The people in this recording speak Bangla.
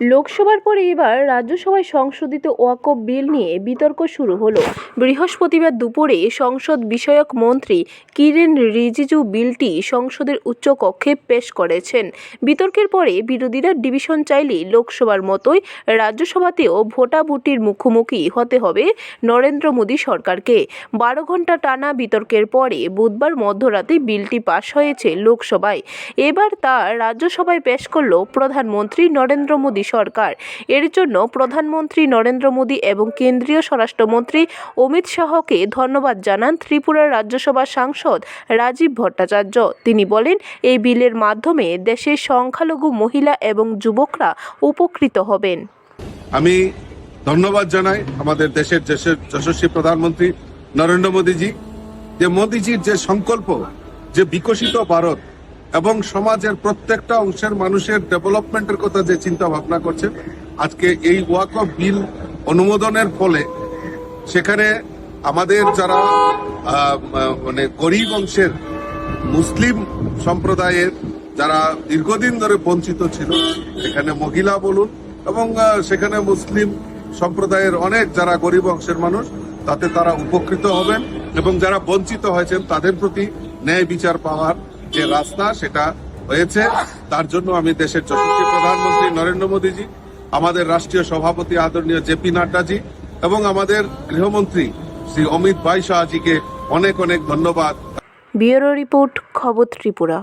লোকসভার পরে এবার রাজ্যসভায় সংশোধিত ওয়াকফ বিল নিয়ে বিতর্ক শুরু হলো। বৃহস্পতিবার দুপুরে সংসদ বিষয়ক মন্ত্রী কিরেন রিজিজু বিলটি সংসদের উচ্চকক্ষে পেশ করেছেন। বিতর্কের পরে বিরোধীরা ডিভিশন চাইলে লোকসভার মতোই রাজ্যসভাতেও ভোটাভুটির মুখোমুখি হতে হবে নরেন্দ্র মোদী সরকারকে। বারো ঘণ্টা টানা বিতর্কের পরে বুধবার মধ্যরাতে বিলটি পাশ হয়েছে লোকসভায়। এবার তা রাজ্যসভায় পেশ করল প্রধানমন্ত্রী নরেন্দ্র মোদী সরকার। এর জন্য প্রধানমন্ত্রী নরেন্দ্র মোদী এবং কেন্দ্রীয় স্বরাষ্ট্রমন্ত্রী অমিত শাহকে ধন্যবাদ জানান ত্রিপুরার রাজ্যসভা সাংসদ রাজীব ভট্টাচার্য। তিনি বলেন, এই বিলের মাধ্যমে দেশের সংখ্যালঘু মহিলা এবং যুবকরা উপকৃত হবেন। আমি ধন্যবাদ জানাই আমাদের দেশের যশস্বী প্রধানমন্ত্রী নরেন্দ্র মোদীজি, যে মোদীজির যে সংকল্প, যে বিকশিত ভারত এবং সমাজের প্রত্যেকটা অংশের মানুষের ডেভেলপমেন্টের কথা যে চিন্তা ভাবনা করছে, আজকে এই ওয়াক অফ বিল অনুমোদনের ফলে সেখানে আমাদের যারা মানে গরিব অংশের মুসলিম সম্প্রদায়ের যারা দীর্ঘদিন ধরে বঞ্চিত ছিল এখানে মহিলা বলুন এবং সেখানে মুসলিম সম্প্রদায়ের অনেক যারা গরিব অংশের মানুষ, তাতে তারা উপকৃত হবেন এবং যারা বঞ্চিত হয়েছেন তাদের প্রতি ন্যায় বিচার পাওয়ার যে রাস্তা সেটা হয়েছে, তার জন্য আমি দেশের যশস্বী প্রধানমন্ত্রী নরেন্দ্র মোদীজি, আমাদের রাষ্ট্রীয় সভাপতি আদরণীয় জেপি নাড্ডাজি এবং আমাদের গৃহমন্ত্রী শ্রী অমিত ভাই শাহজিকে অনেক অনেক ধন্যবাদ। ব্যুরো রিপোর্ট, খবর ত্রিপুরা।